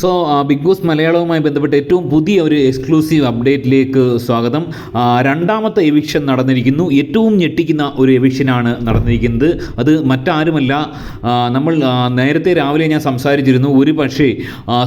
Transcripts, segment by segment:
So big boss മലയാളവുമായി ബന്ധപ്പെട്ട് ഏറ്റവും പുതിയ ഒരു എക്സ്ക്ലൂസീവ് അപ്ഡേറ്റിലേക്ക് സ്വാഗതം. രണ്ടാമത്തെ എവിക്ഷൻ നടന്നിരിക്കുന്നു. ഏറ്റവും ഞെട്ടിക്കുന്ന ഒരു എവിക്ഷനാണ് നടന്നിരിക്കുന്നത്. അത് മറ്റാരുമല്ല. നമ്മൾ നേരത്തെ രാവിലെ ഞാൻ സംസാരിച്ചിരുന്നു. ഒരു പക്ഷേ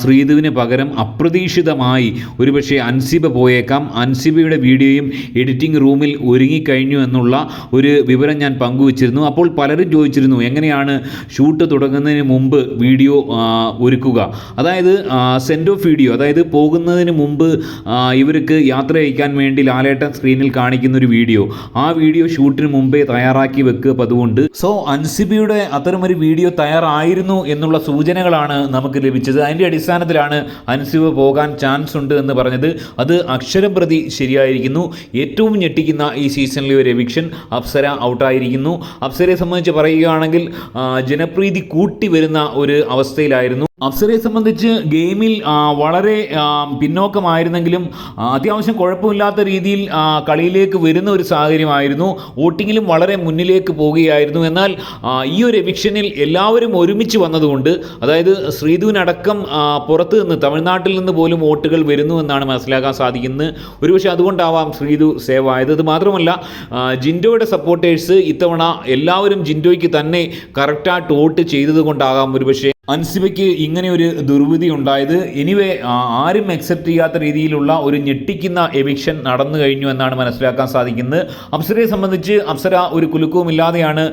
ശ്രീധുവിന് പകരം അപ്രതീക്ഷിതമായി ഒരു പക്ഷേ അൻസിബ പോയേക്കാം. അൻസിബയുടെ വീഡിയോയും എഡിറ്റിംഗ് റൂമിൽ ഒരുങ്ങിക്കഴിഞ്ഞു എന്നുള്ള ഒരു വിവരം ഞാൻ പങ്കുവച്ചിരുന്നു. അപ്പോൾ പലരും ചോദിച്ചിരുന്നു എങ്ങനെയാണ് ഷൂട്ട് തുടങ്ങുന്നതിന് മുമ്പ് വീഡിയോ ഒരുക്കുക? അതായത് സെൻഡ് ഓഫ് വീഡിയോ അതായത് പോകുന്നതിന് മുമ്പ് ഇവർക്ക് യാത്ര അയക്കാൻ വേണ്ടി ലാലേട്ടൻ സ്ക്രീനിൽ കാണിക്കുന്ന ഒരു വീഡിയോ ആ വീഡിയോ ഷൂട്ടിന് മുമ്പേ തയ്യാറാക്കി വെക്കുക പതുകൊണ്ട് സോ അൻസിബിയുടെ അത്തരമൊരു വീഡിയോ തയ്യാറായിരുന്നു എന്നുള്ള സൂചനകളാണ് നമുക്ക് ലഭിച്ചത്. അതിന്റെ അടിസ്ഥാനത്തിലാണ് അൻസിബ പോകാൻ ചാൻസ് ഉണ്ട് എന്ന് പറഞ്ഞത്. അത് അക്ഷരം പ്രതി ശരിയായിരിക്കുന്നു. ഏറ്റവും ഞെട്ടിക്കുന്ന ഈ സീസണിലെ ഒരു എവിക്ഷൻ അപ്സര ഔട്ടായിരിക്കുന്നു. അപ്സരയെ സംബന്ധിച്ച് പറയുകയാണെങ്കിൽ ജനപ്രീതി കൂട്ടി വരുന്ന ഒരു അവസ്ഥയിലായിരുന്നു. അപ്സരയെ സംബന്ധിച്ച് ഗെയിമിൽ വളരെ പിന്നോക്കമായിരുന്നെങ്കിലും അത്യാവശ്യം കുഴപ്പമില്ലാത്ത രീതിയിൽ കളിയിലേക്ക് വരുന്ന ഒരു സാഹചര്യമായിരുന്നു. വോട്ടിങ്ങിലും വളരെ മുന്നിലേക്ക് പോവുകയായിരുന്നു. എന്നാൽ ഈ ഒരു എവിക്ഷനിൽ എല്ലാവരും ഒരുമിച്ച് വന്നതുകൊണ്ട് അതായത് ശ്രീധുവിനടക്കം പുറത്ത് നിന്ന് തമിഴ്നാട്ടിൽ നിന്ന് പോലും വോട്ടുകൾ വരുന്നു എന്നാണ് മനസ്സിലാക്കാൻ സാധിക്കുന്നത്. ഒരുപക്ഷെ അതുകൊണ്ടാവാം ശ്രീധു സേവ് ആയത് അത് മാത്രമല്ല ജിൻഡോയുടെ സപ്പോർട്ടേഴ്സ് ഇത്തവണ എല്ലാവരും ജിൻഡോയ്ക്ക് തന്നെ കറക്റ്റായിട്ട് വോട്ട് ചെയ്തത് കൊണ്ടാകാം ഒരുപക്ഷെ അൻസിബയ്ക്ക് ഇങ്ങനെ ഒരു ദുർവിധി ഉണ്ടായത്. എനിവേ ആരും അക്സെപ്റ്റ് ചെയ്യാത്ത രീതിയിലുള്ള ഒരു ഞെട്ടിക്കുന്ന എവിക്ഷൻ നടന്നു കഴിഞ്ഞു എന്നാണ് മനസ്സിലാക്കാൻ സാധിക്കുന്നത്. അപ്സരയെ സംബന്ധിച്ച് അപ്സര ഒരു കുലുക്കവും ഇല്ലാതെയാണ്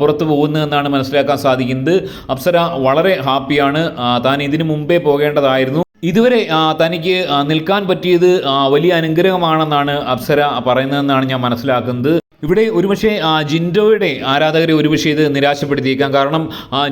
പുറത്തു പോകുന്നതെന്നാണ് മനസ്സിലാക്കാൻ സാധിക്കുന്നത്. അപ്സര വളരെ ഹാപ്പിയാണ്. താൻ ഇതിനു മുമ്പേ പോകേണ്ടതായിരുന്നു. ഇതുവരെ തനിക്ക് നിൽക്കാൻ പറ്റിയത് വലിയ അനുഗ്രഹമാണെന്നാണ് അപ്സര പറയുന്നതെന്നാണ് ഞാൻ മനസ്സിലാക്കുന്നത്. ഇവിടെ ഒരുപക്ഷെ ജിൻഡോയുടെ ആരാധകരെ ഒരുപക്ഷെ ഇത് നിരാശപ്പെടുത്തിയേക്കാം. കാരണം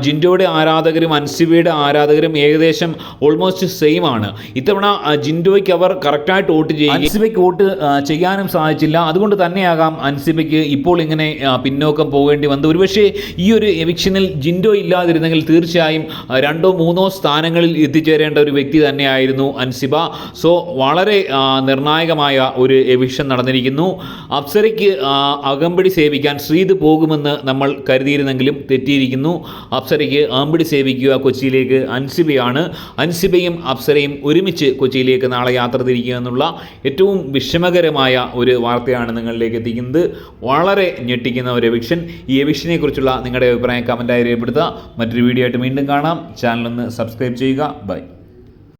ജിൻഡോയുടെ ആരാധകരും അൻസിബയുടെ ആരാധകരും ഏകദേശം ഓൾമോസ്റ്റ് സെയിം ആണ്. ഇത്തവണ ജിൻഡോയ്ക്ക് അവർ കറക്റ്റായിട്ട് വോട്ട് ചെയ്യും. അൻസിബയ്ക്ക് വോട്ട് ചെയ്യാനും സാധിച്ചില്ല. അതുകൊണ്ട് തന്നെയാകാം അൻസിബയ്ക്ക് ഇപ്പോൾ ഇങ്ങനെ പിന്നോക്കം പോകേണ്ടി വന്നത്. ഒരുപക്ഷെ ഈ ഒരു എവിക്ഷനിൽ ജിൻഡോ ഇല്ലാതിരുന്നെങ്കിൽ തീർച്ചയായും രണ്ടോ മൂന്നോ സ്ഥാനങ്ങളിൽ എത്തിച്ചേരേണ്ട ഒരു വ്യക്തി തന്നെയായിരുന്നു അൻസിബ. സോ വളരെ നിർണായകമായ ഒരു എവിക്ഷൻ നടന്നിരിക്കുന്നു. അപ്സരയ്ക്ക് അകമ്പടി സേവിക്കാൻ ശ്രീത് പോകുമെന്ന് നമ്മൾ കരുതിയിരുന്നെങ്കിലും തെറ്റിയിരിക്കുന്നു. അപ്സരയ്ക്ക് ആമ്പടി സേവിക്കുക കൊച്ചിയിലേക്ക് അൻസിബയാണ്. അൻസിബയും അപ്സരയും ഒരുമിച്ച് കൊച്ചിയിലേക്ക് നാളെ യാത്ര തിരിക്കുക എന്നുള്ള ഏറ്റവും വിഷമകരമായ ഒരു വാർത്തയാണ് നിങ്ങളിലേക്ക് എത്തിക്കുന്നത്. വളരെ ഞെട്ടിക്കുന്ന ഒരു എവിക്ഷൻ. ഈ എവിക്ഷനെ കുറിച്ചുള്ള നിങ്ങളുടെ അഭിപ്രായം കമന്റായി രേഖപ്പെടുത്തുക. മറ്റൊരു വീഡിയോ ആയിട്ട് വീണ്ടും കാണാം. ചാനലൊന്ന് സബ്സ്ക്രൈബ് ചെയ്യുക. ബൈ